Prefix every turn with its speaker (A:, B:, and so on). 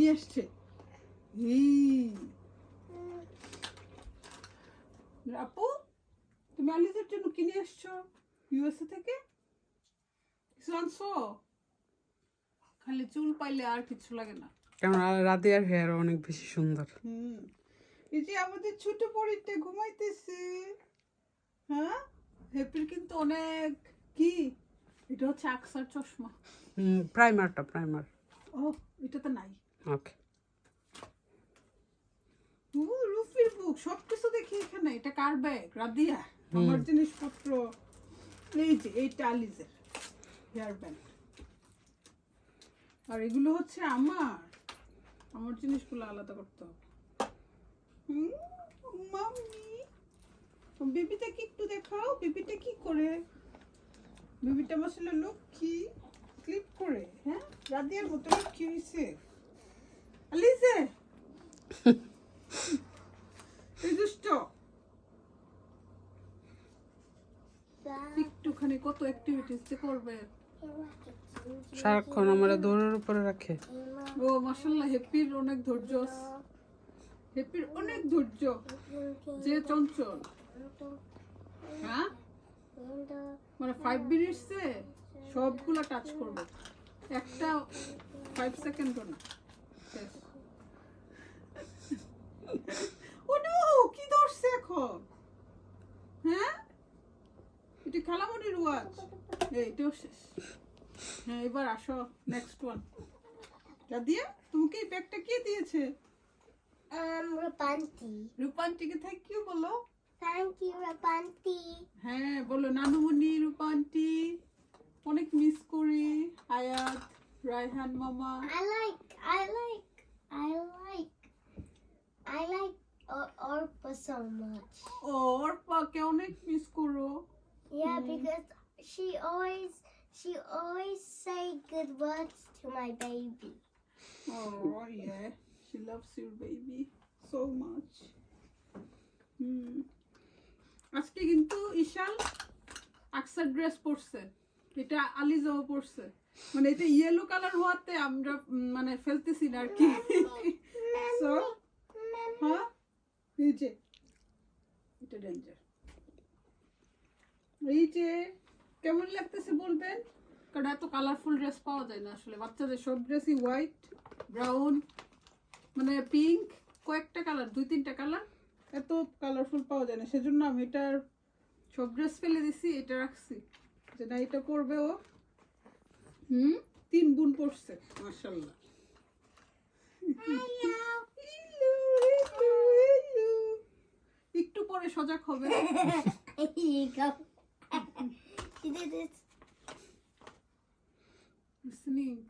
A: নিয়ে আসছে? আপু তুমি আলিজের জন্য কিনে আসছো? ইউএসএ থেকে? কিছু আনছো? খালি চুল পাইলে আর কিছু লাগে না।
B: কারণ রাদিয়ার হেয়ার অনেক বেশি সুন্দর।
A: হুম। এই যে আমাদের ছোট পরিতে ঘুমাইতেছে। হ্যাঁ? হ্যাপির কিন্তু অনেক কি? এটা হচ্ছে আকসার চশমা।
B: প্রাইমারটা প্রাইমার
A: ও এটা তো নাই
B: ওকে
A: ও রুফির বুক সব কিছু দেখি এখানে এটা কার ব্যাগ রাদিয়া আমার জিনিসপত্র। এই যে এইটা আলিজের হেয়ার ব্যান্ড আর এগুলো হচ্ছে আমার। আমার জিনিসগুলো আলাদা করতে হবে। হুম, মাম্মি। বেবিটা কি একটু দেখাও? বেবিটা কি করে? বেবিটা আসলে লক্ষ্মী। ক্লিক করে হ্যাঁ? রাদিয়ার মতো লক্ষ্মী হয়েছে একটুখানি কত অ্যাক্টিভিটিস যে করবে।
B: সারাক্ষণ আমরা দৌড়ের উপরে রাখে।
A: ও মাসাল্লাহ হ্যাপির অনেক ধৈর্য হ্যাপির অনেক ধৈর্য। যে চঞ্চল। হ্যাঁ? মানে ফাইভ মিনিটসে সবগুলো টাচ করবে। একটা ফাইভ সেকেন্ডও না শেষ। ও নো কি ধরছে এখন হ্যাঁ এটা খালামনির ওয়াচ এইটাও শেষ। হ্যাঁ এবার আসো নেক্সট ওয়ান দাদিয়া তোমাকে এই ব্যাগটা কে দিয়েছে. থ্যাংক ইউ বলো. হ্যাঁ বলো নানুমণি রূপান্টি অনেক মিস করি। আয়াত রায়হান মামা।
C: Like, I like, I like, I like Or- Orpa so much.
A: Miss করো।
C: Yeah, because she always, she always say good words to my baby.
A: Oh yeah, she loves your baby so much. হুম আজকে কিন্তু ঈশাল আকসার dress পরছে এটা আলিজাও পরছে মানে এটা ইয়েলো কালার হওয়াতে আমরা উম, মানে ফেলতেছি না আর কি এই যে কেমন লাগতেছে বলবেন কারণ এত কালারফুল ড্রেস পাওয়া যায় না আসলে। বাচ্চাদের সব ড্রেসই হোয়াইট ব্রাউন মানে পিঙ্ক কয়েকটা কালার দুই তিনটা কালার এত কালারফুল পাওয়া যায় না। সেজন্য আমি এটার সব ড্রেস ফেলে দিছি এটা রাখছি। যে না এটা পরবে ও। হুম? তিন গুণ পড়ছে মার্শাল্লাহ একটু পরে সজাগ হবে।
C: did it.
A: listening